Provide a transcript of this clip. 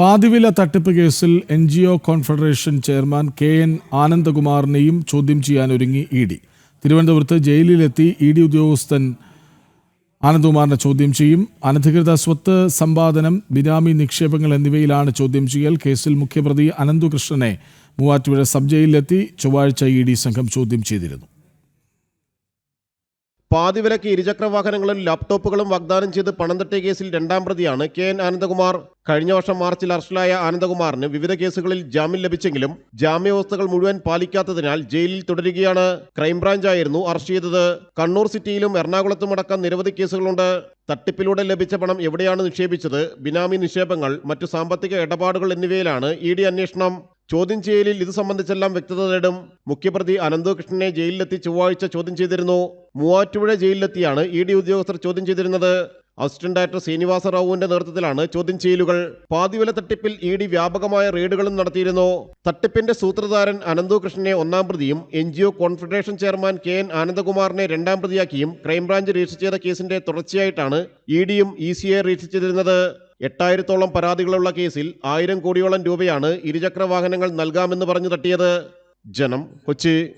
പാതിവില തട്ടിപ്പ് കേസിൽ N G O confederation chairman K N ആനന്ദകുമാറിനെയും ചോദ്യം ചെയ്യാനൊരുങ്ങി ഇ ഡി. തിരുവനന്തപുരത്ത് ജയിലിലെത്തി ഇ ഡി ഉദ്യോഗസ്ഥൻ ആനന്ദകുമാറിനെ ചോദ്യം ചെയ്യും. അനധികൃത സ്വത്ത് സമ്പാദനം ബിനാമി നിക്ഷേപങ്ങൾ എന്നിവയിലാണ് ചോദ്യം ചെയ്യൽ. കേസിൽ മുഖ്യപ്രതി അനന്തുകൃഷ്ണനെ മൂവാറ്റുപുഴ സബ് ജയിലിലെത്തി ചൊവ്വാഴ്ച ഇ ഡി സംഘം ചോദ്യം ചെയ്തിരുന്നു. പാതിവിലക്ക് ഇരുചക്ര വാഹനങ്ങളും ലാപ്ടോപ്പുകളും വാഗ്ദാനം ചെയ്ത് പണം തട്ടിയ കേസിൽ രണ്ടാം പ്രതിയാണ് കെ എൻ ആനന്ദകുമാർ കഴിഞ്ഞ വർഷം മാർച്ചിൽ അറസ്റ്റിലായ ആനന്ദകുമാറിന് വിവിധ കേസുകളിൽ ജാമ്യം ലഭിച്ചെങ്കിലും ജാമ്യവ്യവസ്ഥകൾ മുഴുവൻ പാലിക്കാത്തതിനാൽ ജയിലിൽ തുടരുകയാണ്. ക്രൈംബ്രാഞ്ചായിരുന്നു അറസ്റ്റ് ചെയ്തത്. കണ്ണൂർ സിറ്റിയിലും എറണാകുളത്തും അടക്കം നിരവധി കേസുകളുണ്ട്. തട്ടിപ്പിലൂടെ ലഭിച്ച പണം എവിടെയാണ് നിക്ഷേപിച്ചത്? ബിനാമി നിക്ഷേപങ്ങൾ മറ്റു സാമ്പത്തിക ഇടപാടുകൾ എന്നിവയിലാണ് ഇ ഡി അന്വേഷണം. ചോദ്യം ചെയ്യലിൽ ഇത് സംബന്ധിച്ചെല്ലാം വ്യക്തത നേടും. മുഖ്യപ്രതി അനന്തകൃഷ്ണനെ ജയിലിലെത്തി ചൊവ്വാഴ്ച ചോദ്യം ചെയ്തിരുന്നു. മൂവാറ്റുപുഴ ജയിലിലെത്തിയാണ് ഇ ഡി ഉദ്യോഗസ്ഥർ ചോദ്യം ചെയ്തിരുന്നത്. അസിസ്റ്റന്റ് ഡയറക്ടർ ശ്രീനിവാസ റാവുവിന്റെ നേതൃത്വത്തിലാണ് ചോദ്യം ചെയ്യലുകൾ. പാതിവില തട്ടിപ്പിൽ ഇ ഡി വ്യാപകമായ റെയ്ഡുകളും നടത്തിയിരുന്നു. തട്ടിപ്പിന്റെ സൂത്രധാരൻ അനന്തകൃഷ്ണനെ ഒന്നാം പ്രതിയും N G O confederation chairman K N ആനന്ദകുമാറിനെ രണ്ടാം പ്രതിയാക്കിയും ക്രൈംബ്രാഞ്ച് രജിസ്റ്റർ ചെയ്ത കേസിന്റെ തുടർച്ചയായിട്ടാണ് ഇ ഡിയും ഇ സി ഐ രജിസ്റ്റർ ചെയ്തിരുന്നത്. എട്ടായിരത്തോളം പരാതികളുള്ള കേസിൽ ആയിരം കോടിയോളം രൂപയാണ് ഇരുചക്ര വാഹനങ്ങൾ നൽകാമെന്ന് പറഞ്ഞു തട്ടിയത്. ജനം കൊച്ചി.